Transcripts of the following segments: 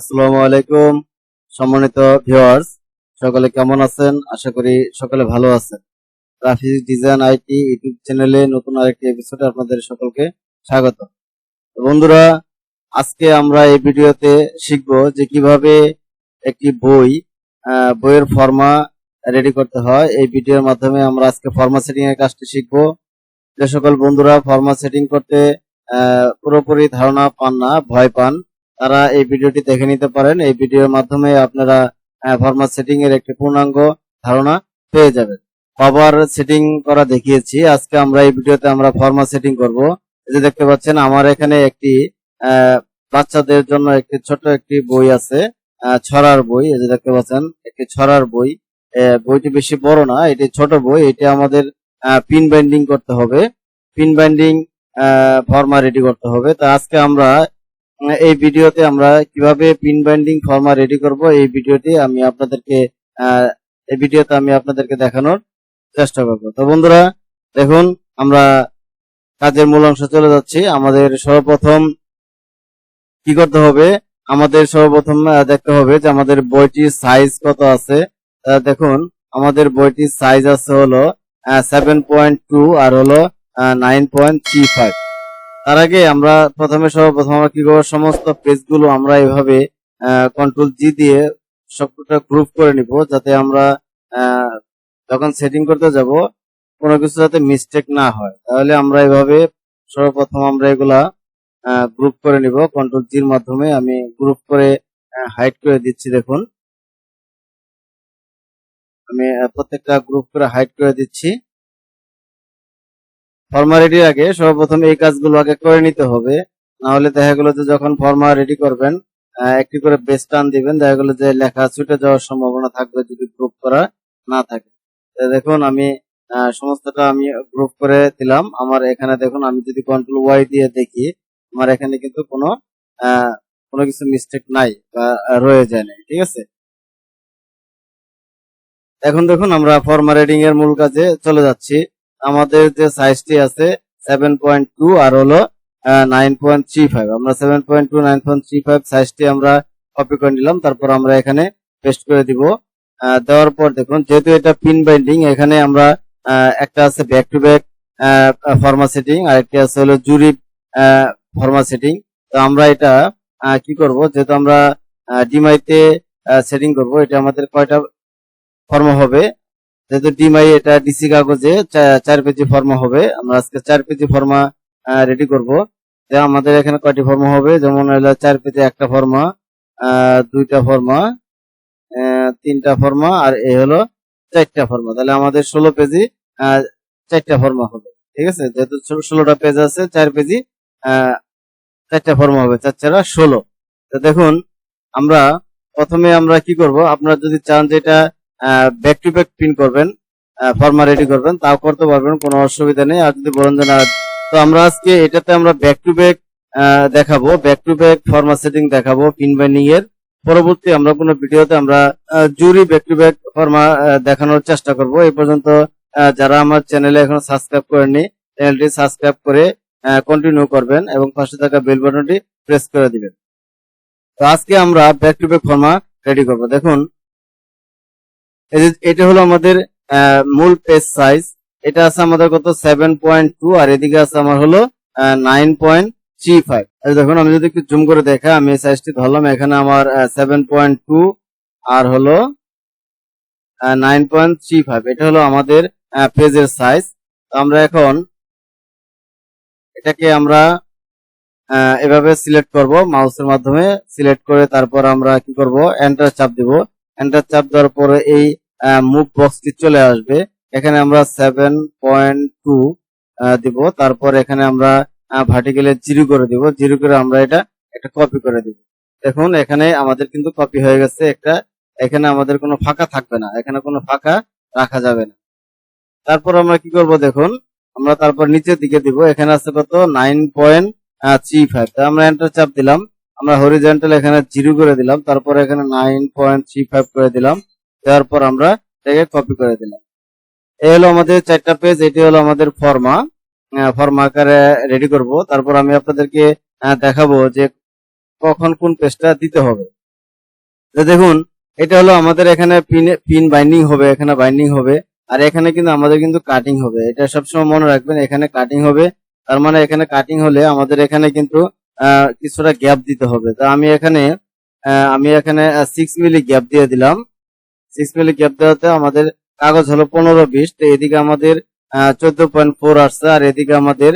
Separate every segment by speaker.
Speaker 1: আসসালামু আলাইকুম, সম্মানিত ভিউয়ার্স সকলে কেমন আছেন? আশা করি সকলে ভালো আছেন। গ্রাফিক্স ডিজাইন আইটি ইউটিউব চ্যানেলে নতুন আরেকটি এপিসোডে আপনাদের সকলকে স্বাগত। বন্ধুরা, আজকে আমরা এই ভিডিওতে শিখব যে কীভাবে একটি বই বইয়ের ফর্মা রেডি করতে হয়। এই ভিডিওর মাধ্যমে আমরা আজকে ফর্মা সেটিং এর কাজটি শিখব। যে সকল বন্ধুরা ফর্মা সেটিং করতে পুরোপুরি ধারণা পান না, ভয় পান তারা এই ভিডিওটি দেখে নিতে পারেন। এই ভিডিওর মাধ্যমে আপনারা ফরমাট সেটিং এর একটি পূর্ণাঙ্গ ধারণা পেয়ে যাবেন। কভার সেটিং করা দেখিয়েছি। আজকে আমরা এই ভিডিওতে আমরা ফরমাট সেটিং করব। যে দেখতে পাচ্ছেন, আমার এখানে একটি বাচ্চাদের জন্য একটি ছোট একটি বই আছে ছড়ার বই। এই যে দেখতে পাচ্ছেন, একটি ছড়ার বই। বইটি বেশি বড় না, এটি ছোট বই। এটি আমাদের পিন বাইন্ডিং করতে হবে। পিন বাইন্ডিং ফর্মা রেডি করতে হবে। তো আজকে আমরা এই ভিডিওতে আমরা কীভাবে পিন বাইন্ডিং ফর্মা রেডি করব, এই ভিডিওটি আমি আপনাদেরকে এই ভিডিওতে আমি আপনাদেরকে দেখানোর চেষ্টা করব। তো বন্ধুরা, দেখুন, আমরা কাজের মূল অংশ চলে যাচ্ছি। আমাদের সর্বপ্রথম কি করতে হবে? আমাদের সর্বপ্রথম দেখতে হবে যে আমাদের বইটির সাইজ কত আছে। দেখুন, আমাদের বইটির সাইজ আছে হলো সেভেন পয়েন্ট টু আর হলো নাইন পয়েন্ট থ্রি ফাইভ তার আগে আমরা প্রথমে সর্বপ্রথম আমরা কি করব? সমস্ত পেজগুলো আমরা এভাবে কন্ট্রোল জি দিয়ে সবটা গ্রুপ করে নিব, যাতে আমরা যখন সেটিং করতে যাব, কোনো কিছু যাতে মিস্টেক না হয়। তাহলে আমরা এভাবে সর্বপ্রথম আমরা এগুলা গ্রুপ করে নিব। কন্ট্রোল জির মাধ্যমে আমি গ্রুপ করে হাইড করে দিচ্ছি, দেখুন। আমি প্রত্যেকটা গ্রুপ করে হাইড করে দিচ্ছি। ফর্মা রেডির আগে সর্বপ্রথম এই কাজগুলো আগে করে নিতে হবে। না হলে দেখা গেলো যে যখন ফর্মা রেডি করবেন একটি করে বেস টান দিবেন, দেখা গেলো যে লেখা ছুটে যাওয়ার সম্ভাবনা থাকবে যদি গ্রুপ করা না থাকে। দেখুন আমি সমস্তটা আমি গ্রুপ করে দিলাম। আমার এখানে দেখুন আমি যদি কন্ট্রোল ওয়াই দিয়ে দেখি, আমার এখানে কিন্তু কোনো কোনো কিছু মিস্টেক নাই বা রয়ে যায় নাই, ঠিক আছে? এখন দেখুন আমরা ফর্মা রেডিং এর মূল কাজে চলে যাচ্ছি। আমাদের যে সাইজটি আছে সেভেন পয়েন্ট টু আর হলো নাইন পয়েন্ট থ্রি ফাইভ আমরা seven point two nine point three five সাইজটি আমরা কপি করে নিলাম, তারপর আমরা এখানে পেস্ট করে দিব। দেওয়ার পর দেখুন, যেহেতু এটা পিন বাইন্ডিং এখানে আমরা একটা আছে ব্যাক টু ব্যাক ফর্মা সেটিং আর একটি আছে হলো জুরি ফর্মা সেটিং তো আমরা এটা কি করব? যেহেতু আমরা ডিমাইতে সেটিং করব, এটা আমাদের কয়টা ফর্মা হবে? যেহেতু ডিমাই এটা ডিসি কাগজে চার পেজি ফর্মা হবে। আমরা আজকে চার পেজি ফর্মা রেডি করব। যে আমাদের এখানে কয়টি ফর্মা হবে? যেমন হলো চার পেজে একটা ফর্মা দুইটা ফর্মা তিনটা ফর্মা, আর এই হলো চারটা ফর্মা। তাহলে আমাদের ষোলো পেজি চারটা ফর্মা হবে। ঠিক আছে? যেহেতু ষোলোটা পেজ আছে, চার পেজি চারটা ফর্মা হবে। চার চারা ষোলো। তো দেখুন, আমরা প্রথমে আমরা কি করব? আপনারা যদি চান যে এটা ব্যাক টু ব্যাক প্রিন্ট করবেন ফর্মা রেডি করবেন, তাও করতে পারবেন, কোনো অসুবিধা নেই। আর যদি বলেন যে না, তো আমরা আজকে এটাতে আমরা ব্যাক টু ব্যাক দেখাবো ব্যাক টু ব্যাক ফর্মা সেটিং দেখাবো পিন বাইন্ডিং এর। পরবর্তী আমরা কোনো ভিডিওতে আমরা জুরি ব্যাক টু ব্যাক ফর্মা দেখানোর চেষ্টা করব। এই পর্যন্ত যারা আমার চ্যানেলে এখনও সাবস্ক্রাইব করেননি চ্যানেলটি সাবস্ক্রাইব করে কন্টিনিউ করবেন এবং পাশে থাকা বেল বাটনটি প্রেস করে দিবেন। তো আজকে আমরা ব্যাক টু ব্যাক ফর্মা রেডি করব। দেখুন এটা হলো আমাদের মূল পেজ সাইজ এটা আছে আমাদের কত? সেভেন পয়েন্ট টু আর এদিকে আছে আমার হলো নাইন পয়েন্ট থ্রি ফাইভ দেখুন, আমি যদি একটু জুম করে দেখা আমি এই সাইজটি ধরলাম, এখানে আমার সেভেন পয়েন্ট টু আর হলো নাইন পয়েন্ট থ্রি ফাইভ এটা হলো আমাদের পেজের সাইজ তো আমরা এখন এটাকে আমরা এভাবে সিলেক্ট করব মাউসের মাধ্যমে সিলেক্ট করে তারপর আমরা কি করব? এন্টার চাপ দিব। এন্টার চাপ দেওয়ার পরে এই মুভ বক্সটি চলে আসবে। এখানে আমরা সেভেন পয়েন্ট টু দিব। তারপর এখানে আমরা ভার্টিক্যালে জিরো করে দিব। জিরো করে আমরা এটা একটা কপি করে দিব। দেখুন, এখানে আমাদের কিন্তু কপি হয়ে গেছে একটা। এখানে আমাদের কোনো ফাঁকা থাকবে না। এখানে কোনো ফাঁকা রাখা যাবে না। তারপর আমরা কি করব দেখুন, আমরা তারপর নিচের দিকে দিব। এখানে আছে কত? নাইন পয়েন্ট থ্রি ফাইভ আমরা এন্টার চাপ দিলাম। আমরা হরিজেন্টাল এখানে জিরো করে দিলাম, তারপর এখানে নাইন পয়েন্ট থ্রি ফাইভ করে দিলাম দেওয়ার পর আমরা এটাকে কপি করে দিলাম। এই হলো আমাদের চারটা পেজ এটি হলো আমাদের ফর্মা ফর্মা আকারে রেডি করব। তারপর আমি আপনাদেরকে দেখাবো যে কখন কোন পেজটা দিতে হবে। দেখুন, এটা হলো আমাদের এখানে পিন পিন বাইন্ডিং হবে, এখানে বাইন্ডিং হবে, আর এখানে কিন্তু আমাদের কিন্তু কাটিং হবে। এটা সবসময় মনে রাখবেন, এখানে কাটিং হবে, তার মানে এখানে কাটিং হলে আমাদের এখানে কিন্তু কিছুটা গ্যাপ দিতে হবে। তো আমি এখানে আমি এখানে সিক্স মিলি গ্যাপ দিয়ে দিলাম। সিক্স মিলি গ্যাপ দেওয়াতে আমাদের কাগজ হলো পনেরো বিশ। তো এদিকে আমাদের চোদ্দ পয়েন্ট ফোর আসছে আর এদিকে আমাদের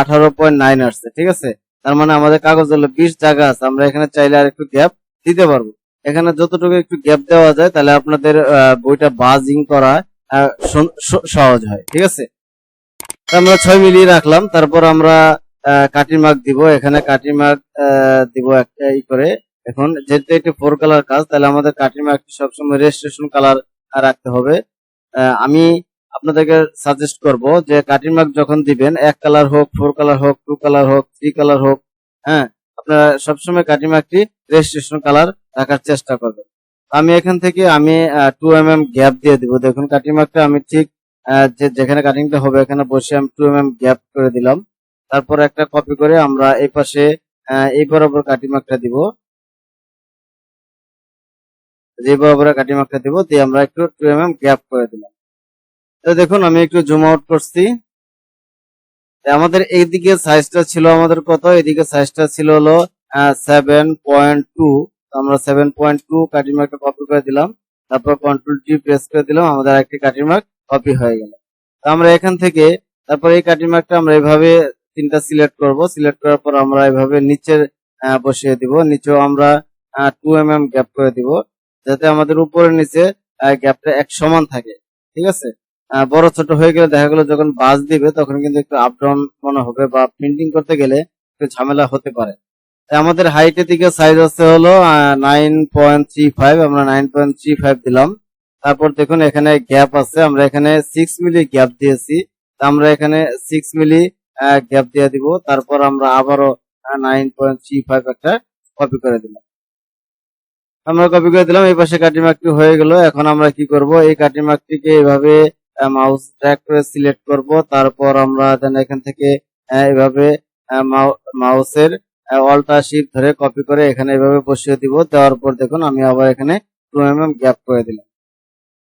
Speaker 1: আঠারো পয়েন্ট নাইন আসছে, ঠিক আছে? তার মানে আমাদের কাগজ হলো বিশ জায়গা আছে। আমরা এখানে চাইলে আর একটু গ্যাপ দিতে পারব। এখানে যতটুকু একটু গ্যাপ দেওয়া যায়, তাহলে আপনাদের বইটা বাজিং করা সহজ হয়, ঠিক আছে? আমরা ছয় মিলিয়ে রাখলাম। তারপর আমরা কাটি মার্ক দিব, এখানে কাটি মার্ক দিব একটা ই করে। এখন যেহেতু এটি ফোর কালার কাজ, তাহলে আমাদের কাটি মার্ক সবসময় রেজিস্ট্রেশন কালার রাখতে হবে। আমি আপনাদেরকে সাজেস্ট করব যে কাটিং মার্ক যখন দিবেন, এক কালার হোক ফোর কালার হোক টু কালার হোক থ্রি কালার হোক হ্যাঁ আপনারা সবসময় কাটিং মার্কটি রেজিস্ট্রেশন কালার রাখার চেষ্টা করবেন। আমি এখান থেকে আমি টু এম এম গ্যাপ দিয়ে দিব। দেখুন কাটিং মার্কটা আমি ঠিক যে যেখানে কাটিংটা হবে, এখানে বসে আমি টু এম এম গ্যাপ করে দিলাম। তারপর একটা কপি করে আমরা এই পাশে এই বরাবর কাটিং দিব। যে বরাবর কাটিং মার্কটা দিব, দিয়ে আমরা একটু টু এম গ্যাপ করে দিলাম। তো দেখুন, আমি একটু জুম আউট করছি। আমাদের এইদিকে সাইজটা ছিল আমাদের কত? এদিকে সাইজটা ছিল হলো সেভেন পয়েন্ট টু আমরা seven point two cutting copy করে দিলাম। তারপর কন্ট্রোল টি প্রেস করে দিলাম। আমাদের একটি কাটিং কপি হয়ে গেল। তো আমরা এখান থেকে, তারপর এই কাটিং আমরা এইভাবে তিনটা সিলেক্ট করব। সিলেক্ট করার পর আমরা এভাবে নিচে বসিয়ে দিব। নিচেও আমরা টু এম এম গ্যাপ করে দিব যাতে আমাদের উপরে নিচে গ্যাপটা এক সমান থাকে। ঠিক আছে? বড় ছোট হয়ে গেলে দেখা গেলো যখন বাস দিবে তখন কিন্তু একটু আপ ডাউন মনে হবে বা প্রিন্টিং করতে গেলে একটু ঝামেলা হতে পারে। আমাদের হাইটের দিকে সাইজ আছে হলো নাইন পয়েন্ট থ্রি ফাইভ আমরা নাইন পয়েন্ট থ্রি ফাইভ দিলাম। তারপর দেখুন এখানে গ্যাপ আছে, আমরা এখানে সিক্স মিলি গ্যাপ দিয়েছি। আমরা এখানে সিক্স মিলি গ্যাপ দিয়ে দিব তারপর আমরা আবারও নাইন পয়েন্ট থ্রি ফাইভ একটা কপি করে দিলাম। আমরা কপি করে দিলাম এই পাশে কাটি মার্কটি হয়ে গেল। এখন আমরা কি করব? এই কাটি মার্কটিকে এইভাবে মাউস ট্র্যাক করে সিলেক্ট করব। তারপর আমরা দেন এখান থেকে আহ, এইভাবে মাউসের অল্টা শিপ ধরে কপি করে এখানে এভাবে বসিয়ে দিব। দেওয়ার পর দেখুন আমি আবার এখানে টু এম এম গ্যাপ করে দিলাম।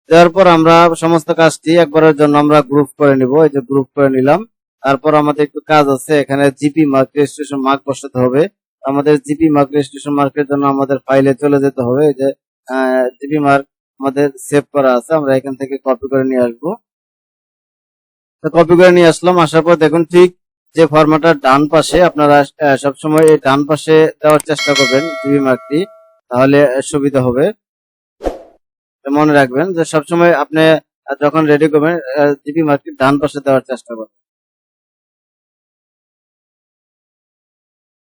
Speaker 1: দেওয়ার পর আমরা সমস্ত কাজটি একবারের জন্য আমরা গ্রুপ করে নিব। এই যে গ্রুপ করে নিলাম। তারপর আমাদের একটু কাজ আছে, এখানে জিপি মার্ক রেজিস্ট্রেশন মার্ক বসাতে হবে। আমাদের জিপি মার্ক রেজিস্ট্রেশন মার্কের জন্য আমাদের ফাইলে চলে যেতে হবে। যে জিপি মার্ক আমাদের সেভ করা আছে, আমরা এখান থেকে কপি করে নিয়ে আসব। কপি করে নিয়ে আসলাম, আসার পর দেখুন ঠিক যে ফরম্যাটার ডান পাশে, আপনারা সবসময় এই ডান পাশে দেওয়ার চেষ্টা করবেন জিপি মার্কটি তাহলে সুবিধা হবে। মনে রাখবেন যে সবসময় আপনি যখন রেডি করবেন জিপি মার্কটি ডান পাশে দেওয়ার চেষ্টা করবেন।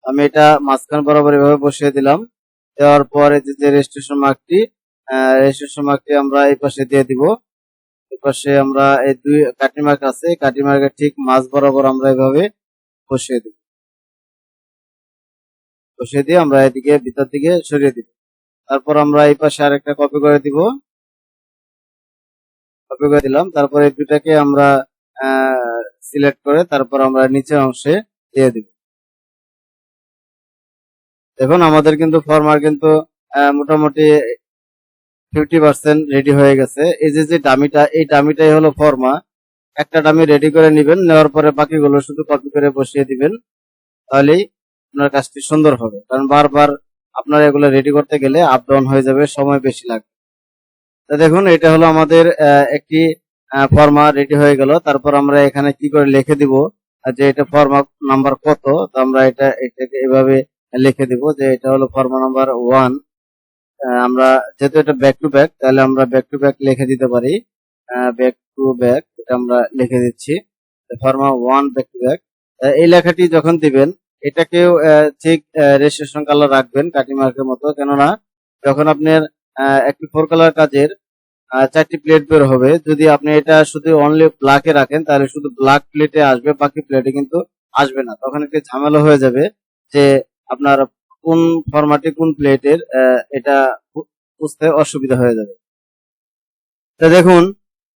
Speaker 1: আমি এটা মাঝখান বরাবর এভাবে বসিয়ে দিলাম। দেওয়ার পরে যে রেজিস্ট্রেশন মার্কটি রেজিস্ট্রেশন মার্কটি আমরা এই পাশে দিয়ে দিব। এই পাশে আমরা এই দুই কাটি মার্ক আছে কাটি মার্কের ঠিক মাঝ বরাবর আমরা এভাবে বসিয়ে দিব। বসিয়ে দিয়ে আমরা এদিকে ভিতর দিকে সরিয়ে দিব। তারপর আমরা এই পাশে আরেকটা কপি করে দিব। কপি করে দিলাম। তারপর এই দুটাকে আমরা সিলেক্ট করে তারপর আমরা নিচের অংশে দিয়ে দিব। দেখুন আমাদের কিন্তু ফর্মার কিন্তু মোটামুটি ফিফটি পার্সেন্ট রেডি হয়ে গেছে। এই যে যে ডামিটা, এই ডামিটাই হলো ফর্মা। একটা ডামি রেডি করে নেবেন, নেওয়ার পরে বাকিগুলো শুধু কপি করে বসিয়ে দিবেন। তাহলেই আপনার কাজটি সুন্দর হবে। কারণ বারবার আপনার এগুলো রেডি করতে গেলে আপ ডাউন হয়ে যাবে, সময় বেশি লাগবে। তো দেখুন, এটা হলো আমাদের একটি ফর্মা রেডি হয়ে গেল। তারপর আমরা এখানে কি করে লিখে দিব, যে এটা ফর্মা নাম্বার কত। তো আমরা এটা, এটাকে এভাবে লিখে দিব যে এটা হলো ফর্ম নাম্বার ওয়ান। আমরা যেহেতু এটা ব্যাক টু ব্যাক তাহলে আমরা ব্যাক টু ব্যাক লিখে দিতে পারি। ব্যাক টু ব্যাক এটা আমরা লিখে দিচ্ছি। ফর্মা ওয়ান ব্যাক টু ব্যাক এই লেখাটি যখন দিবেন, এটাকেও ঠিক রেজিস্ট্রেশন কালার রাখবেন কাটি মার্কের মতো। কেননা, যখন আপনার একটি ফোর কালার কাজের চারটি প্লেট বের হবে, যদি আপনি এটা শুধু অনলি ব্ল্যাকে রাখেন, তাহলে শুধু ব্ল্যাক প্লেটে আসবে, বাকি প্লেটে কিন্তু আসবে না। তখন একটি ঝামেলা হয়ে যাবে যে আপনার কোন ফরম্যাটে কোন প্লেটের এটা বুঝতে অসুবিধা হয়ে যাবে। তো দেখুন,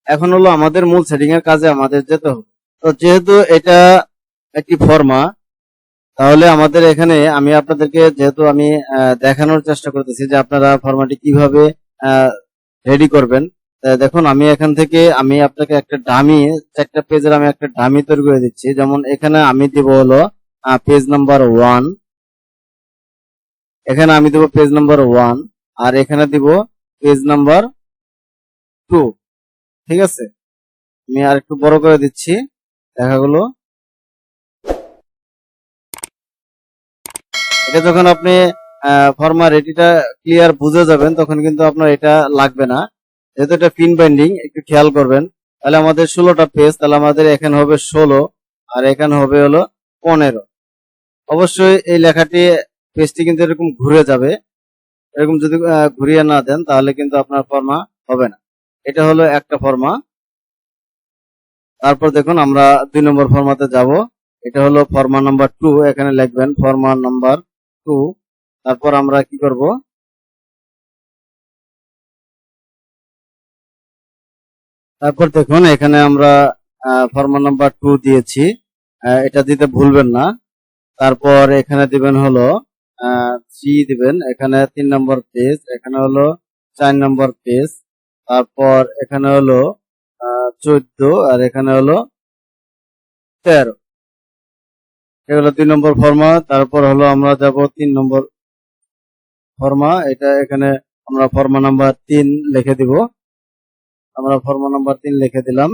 Speaker 1: এখন হলো আমাদের মূল সেটিং এর কাজে আমাদের যেতে হবে। তো যেহেতু এটা একটি ফর্মা তাহলে আমাদের এখানে আমি আপনাদেরকে যেহেতু আমি দেখানোর চেষ্টা করতেছি যে আপনারা ফর্মাটি কীভাবে রেডি করবেন দেখুন, আমি এখান থেকে আমি আপনাকে একটা ডামি চারটা পেজের আমি একটা ডামি তৈরি করে দিচ্ছি। যেমন এখানে আমি দিব হলো পেজ নাম্বার ওয়ান এখানে আমি দিব পেজ নাম্বার ওয়ান আর এখানে দিব পেজ নাম্বার টু ঠিক আছে? আমি আর একটু বড় করে দিচ্ছি। দেখাগুলো এটা যখন আপনি ফর্মা রেটিটা ক্লিয়ার বুঝে যাবেন, তখন কিন্তু আপনার এটা লাগবে না। যেহেতু এটা পিন বাইন্ডিং একটু খেয়াল করবেন। তাহলে আমাদের ষোলোটা পেজ তাহলে আমাদের এখানে হবে ষোলো আর এখানে হবে হলো পনেরো। অবশ্যই এই লেখাটি পেজটি কিন্তু এরকম ঘুরে যাবে। এরকম যদি ঘুরিয়ে না দেন, তাহলে কিন্তু আপনার ফর্মা হবে না। এটা হলো একটা ফর্মা। তারপর দেখুন, আমরা দুই নম্বর ফর্মাতে যাব। এটা হলো ফর্মা নাম্বার টু, এখানে লিখবেন ফর্মা নাম্বার টু। তারপর আমরা কি করব? তারপর দেখুন, এখানে আমরা ফর্মা নাম্বার টু দিয়েছি। এটা দিতে ভুলবেন না। তারপর এখানে দিবেন হলো থ্রি দিবেন। এখানে তিন নম্বর পেজ এখানে হলো চার নম্বর পেজ তারপর এখানে হলো চোদ্দ, আর এখানে হলো তেরো। এগুলো দুই নম্বর ফর্মা তারপর হলো আমরা যাব তিন নম্বর ফর্মা এটা এখানে আমরা ফর্মা নাম্বার তিন লিখে দিব। আমরা ফর্মা নাম্বার তিন লিখে দিলাম।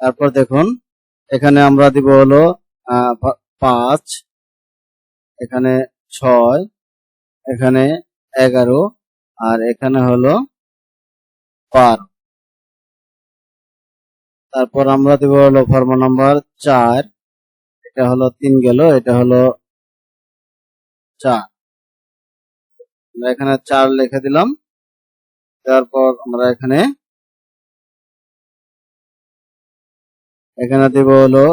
Speaker 1: তারপর দেখুন, এখানে আমরা দিব হলো পাঁচ। এখানে ছয়, এখানে এগারো, আর এখানে হলো বারো। তারপর আমরা দিব হলো ফর্ম নাম্বার চার। এটা হলো তিন গেল, এটা হলো চার। আমরা এখানে চার লিখে দিলাম। তারপর আমরা এখানে এখানে দেব হলো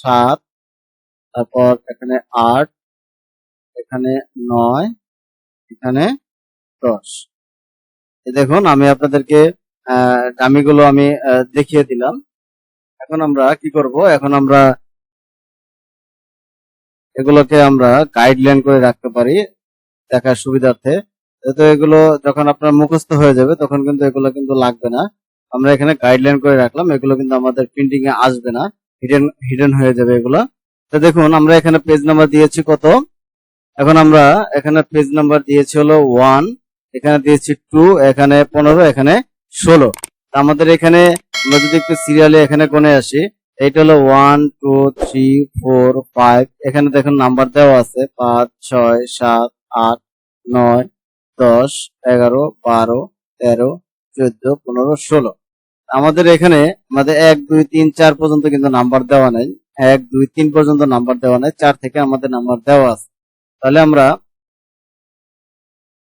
Speaker 1: সাত, তারপর এখানে আট এখানে নয়, এখানে দশ। দেখুন, আমি আপনাদেরকে ডামিগুলো আমি দেখিয়ে দিলাম। এখন আমরা কি করব? এখন আমরা এগুলোকে আমরা গাইডলাইন করে রাখতে পারি দেখার সুবিধার্থে। যেহেতু এগুলো যখন আপনার মুখস্থ হয়ে যাবে, তখন কিন্তু এগুলো কিন্তু লাগবে না। আমরা এখানে গাইডলাইন করে রাখলাম, এগুলো কিন্তু আমাদের প্রিন্টিং এ আসবে না। হিডেন হিডেন হয়ে যাবে এগুলো। তো দেখুন, আমরা এখানে পেজ নাম্বার দিয়েছি কত? এখন আমরা এখানে পেজ নাম্বার দিয়েছি হলো ওয়ান এখানে দিয়েছি টু এখানে পনেরো, এখানে ষোলো। আমাদের এখানে আমরা যদি একটু সিরিয়ালে এখানে কোনে আসি, এইটা হলো one two three four five এখানে দেখুন নাম্বার দেওয়া আছে, পাঁচ, ছয়, সাত, আট, নয়, দশ, এগারো, বারো, তেরো, চোদ্দ, পনেরো, ষোলো। আমাদের এখানে আমাদের এক, দুই, তিন, চার পর্যন্ত কিন্তু নাম্বার দেওয়া নেই। এক, দুই, তিন পর্যন্ত নাম্বার দেওয়া নেই। চার থেকে আমাদের নাম্বার দেওয়া আছে। তাহলে আমরা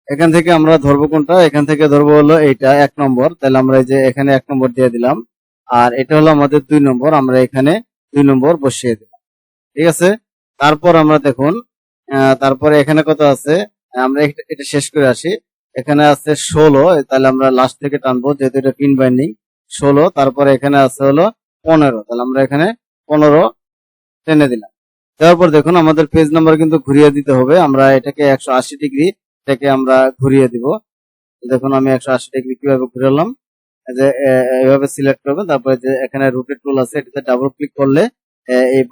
Speaker 1: এখান থেকে আমরা ধরবো কোনটা? এখান থেকে ধরবো হলো এইটা, এক নম্বর। তাহলে আমরা এই যে এখানে এক নম্বর দিয়ে দিলাম। আর এটা হলো আমাদের দুই নম্বর। আমরা এখানে দুই নম্বর বসিয়ে দিলাম। ঠিক আছে? তারপর আমরা দেখুন তারপরে এখানে কত আছে? আমরা এটা শেষ করে আসি। এখানে আছে ষোলো। তাহলে আমরা লাস্ট থেকে টানবো, যেহেতু এটা পিন বাইন্ডিং ষোলো, তারপরে এখানে আছে হলো পনেরো। তাহলে আমরা এখানে পনেরো টেনে দিলাম। দেওয়ার পর দেখুন আমাদের পেজ নাম্বার কিন্তু ঘুরিয়ে দিতে হবে। আমরা এটাকে একশো আশি ডিগ্রি এটাকে আমরা ঘুরিয়ে দিব। দেখুন আমি একশো আশি ডিগ্রি কীভাবে ঘুরালাম। যে এ- এইভাবে সিলেক্ট করবেন। তারপরে যে এখানে রোটেট টুল আছে এটাতে ডাবল ক্লিক করলে এ, এই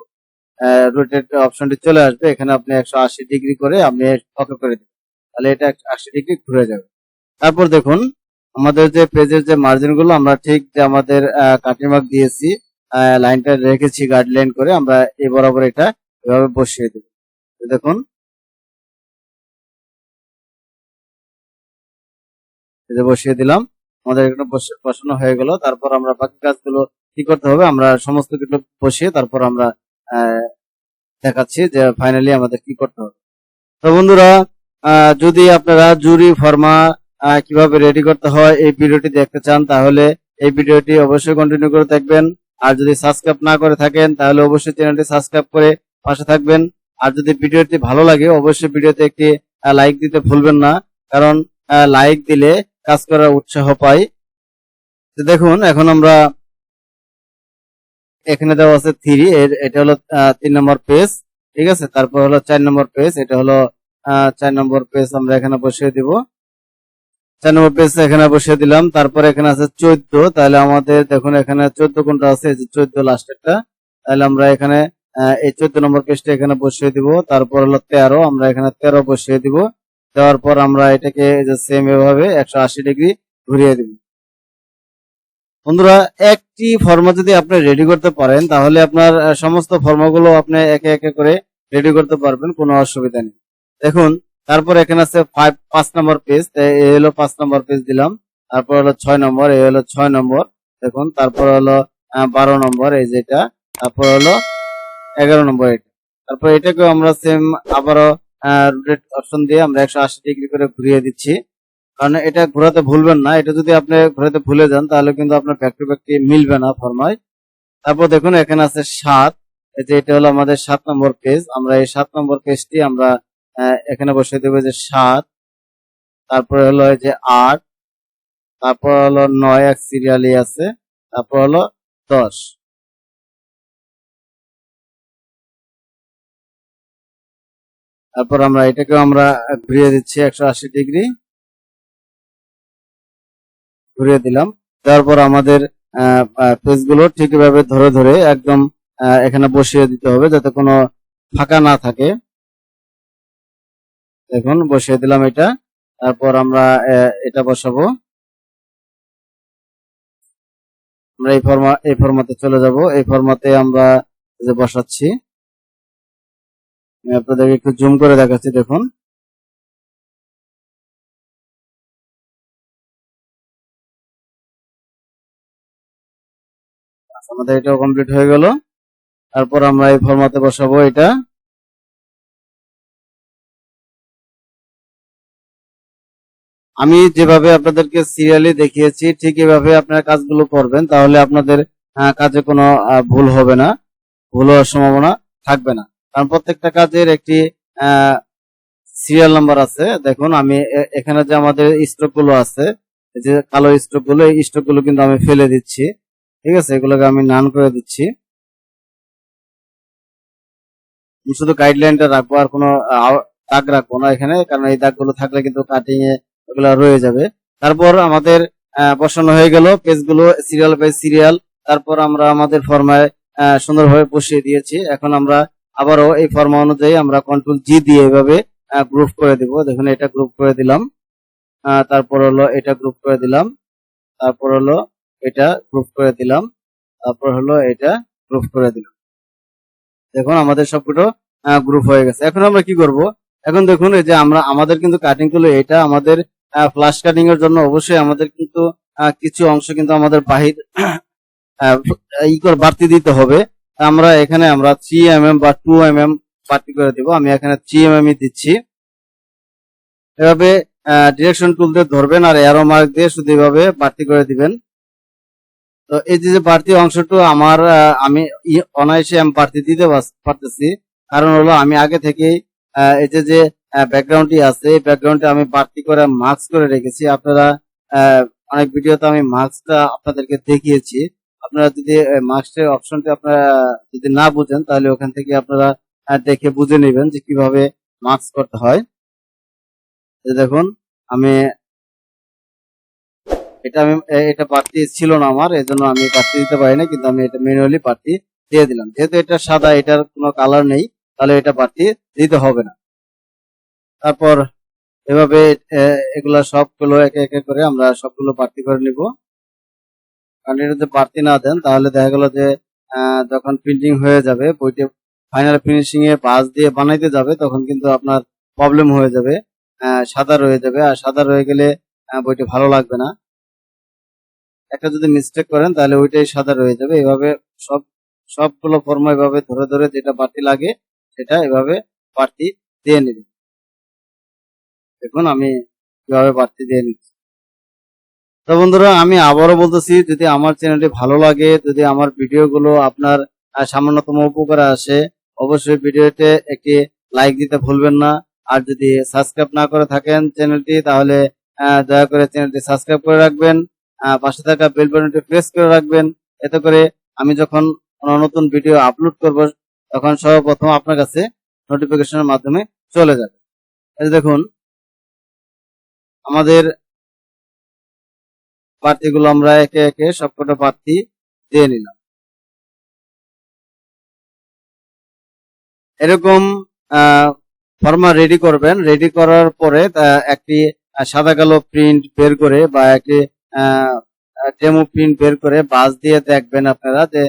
Speaker 1: রোটেট অপশনটি চলে আসবে। এখানে আপনি একশো আশি ডিগ্রি করে আপনি ওকে করে দিবেন। তাহলে এটা আশি ডিগ্রি ঘুরে যাবে। তারপর দেখুন আমাদের যে পেজের যে মার্জিনগুলো আমরা ঠিক যে আমাদের কাটিং মার্ক দিয়েছি লাইনটা রেখেছি গাইডলাইন করে আমরা এই বরাবর এটা এভাবে বসিয়ে দেব। দেখুন। যে বসিয়ে দিলাম। আমাদের এখানে বসানো হয়ে গেল। তারপর আমরা বাকি কাজগুলো কি করতে হবে? আমরা সমস্ত কিছু বসিয়ে তারপর আমরা দেখাচ্ছি যে ফাইনালি আমাদের কি করতে হবে। তো বন্ধুরা যদি আপনারা জুরি ফর্মা কীভাবে রেডি করতে হয় এই ভিডিওটি দেখতে চান, তাহলে এই ভিডিওটি অবশ্যই কন্টিনিউ করে দেখবেন। আর যদি সাবস্ক্রাইব না করে থাকেন, তাহলে অবশ্যই চ্যানেলটি সাবস্ক্রাইব করে পাশে থাকবেন। আর যদি ভিডিওটি ভালো লাগে, অবশ্যই ভিডিওতে একটি লাইক দিতে ভুলবেন না। কারণ লাইক দিলে কাজ করার উৎসাহ পাই। দেখুন, এখন আমরা এখানে দেওয়া আছে থ্রি এর, এটা হলো তিন নম্বর পেজ ঠিক আছে? তারপর হলো চার নম্বর পেজ এটা হলো চার নম্বর পেজ আমরা এখানে বসিয়ে দিব। চার নম্বর পেজ এখানে বসিয়ে দিলাম। তারপর এখানে আছে চোদ্দ। তাহলে আমাদের, দেখুন, এখানে চোদ্দ কোনটা আছে? চোদ্দ লাস্টেরটা তাহলে আমরা এখানে এই চোদ্দ নম্বর পেজটা এখানে বসিয়ে দিব। তারপর হলো তেরো, আমরা এখানে তেরো বসিয়ে দিব। দেওয়ার পর আমরা এটাকে সেম এভাবে একশো আশি ডিগ্রি ঘুরিয়ে দিব। বন্ধুরা, একটি ফর্মা যদি আপনি রেডি করতে পারেন, তাহলে আপনার সমস্ত ফর্মাগুলো আপনি একে একে করে রেডি করতে পারবেন, কোনো অসুবিধা নেই। দেখুন, তারপর এখানে আছে ফাইভ পাঁচ নম্বর পেজ এ হলো পাঁচ নম্বর পেজ দিলাম। তারপর হলো ছয় নম্বর, এ হলো ছয় নম্বর। দেখুন, তারপর হলো বারো নম্বর, এই যেটা তারপর হলো এগারো নম্বর এটা তারপর এটাকেও আমরা সেম আবারও রোটেট অপশন দিয়ে আমরা একশো আশি ডিগ্রি করে ঘুরিয়ে দিচ্ছি। কারণ এটা ঘোরাতে ভুলবেন না। এটা যদি আপনি ঘোরাতে ভুলে যান, তাহলে কিন্তু আপনার ব্যাক টু মিলবে না ফরমায় তারপর দেখুন, এখানে আছে সাত। যে এটা হলো আমাদের সাত নম্বর পেজ আমরা এই সাত নম্বর পেজটি আমরা এখানে বসে দেবো যে সাত। তারপরে হলো এই যে আট। তারপর হলো নয় এক সিরিয়ালি আছে। তারপর হলো দশ। তারপর আমরা এটাকে আমরা ঘুরিয়ে দিচ্ছি একশো আশি ডিগ্রি। ঘুরিয়ে দিলাম। তারপর আমাদের পেজগুলো ঠিকভাবে ধরে ধরে একদম এখানে বসিয়ে দিতে হবে যাতে কোনো ফাঁকা না থাকে। দেখুন, বসিয়ে দিলাম এটা। তারপর আমরা এটা বসাবো। আমরা এই ফর্মা, এই ফর্মাতে চলে যাব। এই ফর্মাতে আমরা যে বসাচ্ছি আমি আপনাদেরকে একটু জুম করে দেখাচ্ছি, দেখুন। আমাদের এটাও কমপ্লিট হয়ে গেল। তারপর আমরা এই ফর্মাতে বসাবো এটা। আমি যেভাবে আপনাদেরকে সিরিয়ালি দেখিয়েছি, ঠিক এভাবে আপনারা কাজগুলো করবেন, তাহলে আপনাদের কাজে কোনো ভুল হবে না। ভুল হওয়ার সম্ভাবনা থাকবে না। কারণ প্রত্যেকটা কাজের একটি সিরিয়াল নাম্বার আছে। দেখুন, আমি এখানে যে আমাদের স্ট্রোকগুলো আছে যে কালো স্ট্রোকগুলো, এই স্ট্রোকগুলো কিন্তু আমি ফেলে দিচ্ছি। ঠিক আছে? এগুলোকে আমি নান করে দিচ্ছি। শুধু গাইডলাইনটা রাখব, আর কোনো দাগ রাখব না এখানে, কারণ এই দাগগুলো থাকলে কিন্তু কাটিং এ ওগুলো রয়ে যাবে। তারপর আমাদের বসানো হয়ে গেল পেজগুলো সিরিয়াল বাই সিরিয়াল তারপর আমরা আমাদের ফর্মায় সুন্দরভাবে বসিয়ে দিয়েছি। এখন আমরা আবারও এই ফর্মা অনুযায়ী আমরা কন্ট্রোল জি দিয়ে এভাবে গ্রুপ করে দিব। দেখুন, এটা গ্রুপ করে দিলাম। তারপর হলো এটা গ্রুপ করে দিলাম। তারপর হলো এটা গ্রুপ করে দিলাম। তারপর হলো এটা গ্রুপ করে দিলাম। দেখুন, আমাদের সবগুলো গ্রুপ হয়ে গেছে। এখন আমরা কি করব? এখন দেখুন, এই যে আমরা, আমাদের কিন্তু কাটিংগুলো এটা আমাদের ফ্লাশ কাটিং এর জন্য অবশ্যই আমাদের কিন্তু কিছু অংশ কিন্তু আমাদের বাহির বাড়তি দিতে হবে। আমরা এখানে আমরা থ্রি এম এম বা টু এম এম বাড়তি করে দিব। আমি এখানে থ্রি এম এম দিচ্ছি। এভাবে ডিরেকশন টুল দিয়ে ধরবেন আর অ্যারো মার্ক দিয়ে শুধু এভাবে বাড়তি করে দিবেন। তো এই যে বাড়তি অংশটু আমার আমি অনায়াসে আমি বাড়তি দিতে পারতেছি। কারণ হলো আমি আগে থেকেই এই যে যে ব্যাকগ্রাউন্ডটি আছে, এই ব্যাকগ্রাউন্ডে আমি বাড়তি করে মার্কস করে রেখেছি। আপনারা অনেক ভিডিওতে আমি মার্কসটা আপনাদেরকে দেখিয়েছি। আপনারা যদি মার্কসের অপশনটি আপনারা যদি না বুঝেন, তাহলে ওখান থেকে আপনারা দেখে বুঝে নেবেন যে কীভাবে মার্কস করতে হয়। দেখুন, আমি, এটা আমি এটা বাড়তি ছিল না আমার এই জন্য আমি বাড়তি দিতে পারি না কিন্তু আমি এটা ম্যানুয়ালি পার্টি দিয়ে দিলাম। যেহেতু এটা সাদা, এটার কোনো কালার নেই, তাহলে এটা বাড়তি দিতে হবে না। তারপর, এভাবে এগুলা সবগুলো একে একে করে আমরা সবগুলো বাড়তি করে নিব। কারণ এটা যদি বাড়তি না দেন, তাহলে দেখা গেল যে যখন প্রিন্টিং হয়ে যাবে, বইটি ফাইনাল ফিনিশিং এ বাস দিয়ে বানাইতে যাবে, তখন কিন্তু আপনার প্রবলেম হয়ে যাবে সাদা রয়ে যাবে। আর সাদা রয়ে গেলে বইটি ভালো লাগবে না। একটা যদি মিস্টেক করেন, তাহলে ওইটাই সাদা রয়ে যাবে। এভাবে সব, সবগুলো ফর্ম এভাবে ধরে ধরে যেটা বাড়তি লাগে, সেটা এভাবে বাড়তি দিয়ে নিবে দেখুন আমি কীভাবে বাড়তি দিয়ে নিচ্ছি। তো বন্ধুরা, আমি আবারও বলতেছি, যদি আমার চ্যানেলটি ভালো লাগে, যদি আমার ভিডিওগুলো আপনার সামান্যতম উপকারে আসে, অবশ্যই ভিডিওতে একটি লাইক দিতে ভুলবেন না। আর যদি সাবস্ক্রাইব না করে থাকেন চ্যানেলটি, তাহলে দয়া করে চ্যানেলটি সাবস্ক্রাইব করে রাখবেন। পাশে থাকা বেল বাটনটি প্রেস করে রাখবেন। এতে করে আমি যখন কোনো নতুন ভিডিও আপলোড করব, তখন সর্বপ্রথম আপনার কাছে নোটিফিকেশনের মাধ্যমে চলে যাবে। দেখুন, আমাদের প্রার্থীগুলো আমরা একে একে সবকটা প্রার্থী দিয়ে নিলাম। এরকম ফর্মা রেডি করবেন। রেডি করার পরে একটি সাদা কালো প্রিন্ট বের করে বা একটি ডেমো প্রিন্ট বের করে বাস দিয়ে দেখবেন আপনারা যে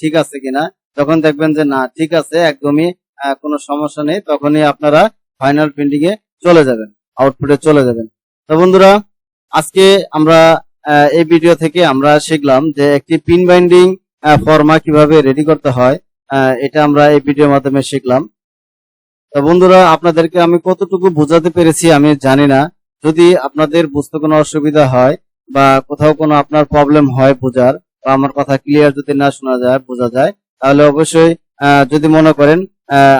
Speaker 1: ঠিক আছে কিনা। যখন দেখবেন যে, না, ঠিক আছে, একদমই কোনো সমস্যা নেই, তখনই আপনারা ফাইনাল প্রিন্টিং এ চলে যাবেন আউটপুটে চলে যাবেন। তো বন্ধুরা, আজকে আমরা এই ভিডিও থেকে আমরা শিখলাম যে একটি পিন বাইন্ডিং ফর্মা কীভাবে রেডি করতে হয়। এটা আমরা এই ভিডিওর মাধ্যমে শিখলাম। তো বন্ধুরা, আপনাদেরকে আমি কতটুকু বোঝাতে পেরেছি আমি জানি না। যদি আপনাদের বুঝতে কোনো অসুবিধা হয় বা কোথাও কোনো আপনার প্রবলেম হয় বোঝার বা আমার কথা ক্লিয়ার যদি না শোনা যায়, বোঝা যায়, তাহলে অবশ্যই যদি মনে করেন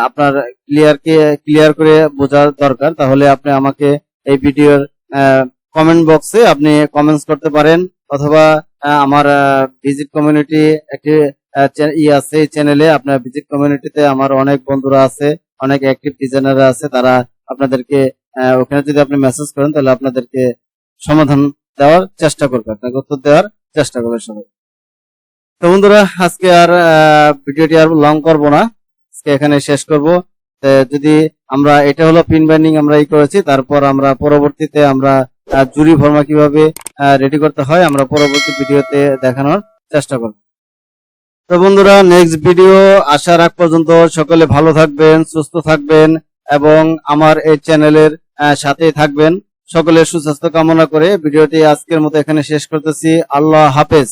Speaker 1: আপনার ক্লিয়ারকে ক্লিয়ার করে বোঝার দরকার, তাহলে আপনি আমাকে এই ভিডিওর কমেন্ট বক্সে আপনি কমেন্টস করতে পারেন, অথবা আমার ভিজিট কমিউনিটি একটি ই আছে, এই চ্যানেলে আপনার ভিজিট কমিউনিটিতে আমার অনেক বন্ধুরা আছে, অনেক অ্যাক্টিভ ডিজাইনাররা আছে, তারা আপনাদেরকে ওখানে যদি আপনি মেসেজ করেন, তাহলে আপনাদেরকে সমাধান দেওয়ার চেষ্টা করবে, আপনাকে উত্তর দেওয়ার চেষ্টা করবে সবাই। তো বন্ধুরা, আজকে আর ভিডিওটি আর লং করব না, আজকে এখানে শেষ করব। যদি আমরা, এটা হলো পিন বাইন্ডিং আমরা ই করেছি, তারপর আমরা পরবর্তীতে আমরা জুরি ফর্মা কীভাবে রেডি করতে হয়, আমরা পরবর্তী ভিডিওতে দেখানোর চেষ্টা করব। তো বন্ধুরা নেক্সট ভিডিও আসার আগ পর্যন্ত সকলে ভালো থাকবেন, সুস্থ থাকবেন, এবং আমার এই চ্যানেলের সাথেই থাকবেন। সকলের সুস্বাস্থ্য কামনা করে ভিডিওটি আজকের মতো এখানে শেষ করতেছি। আল্লাহ হাফেজ।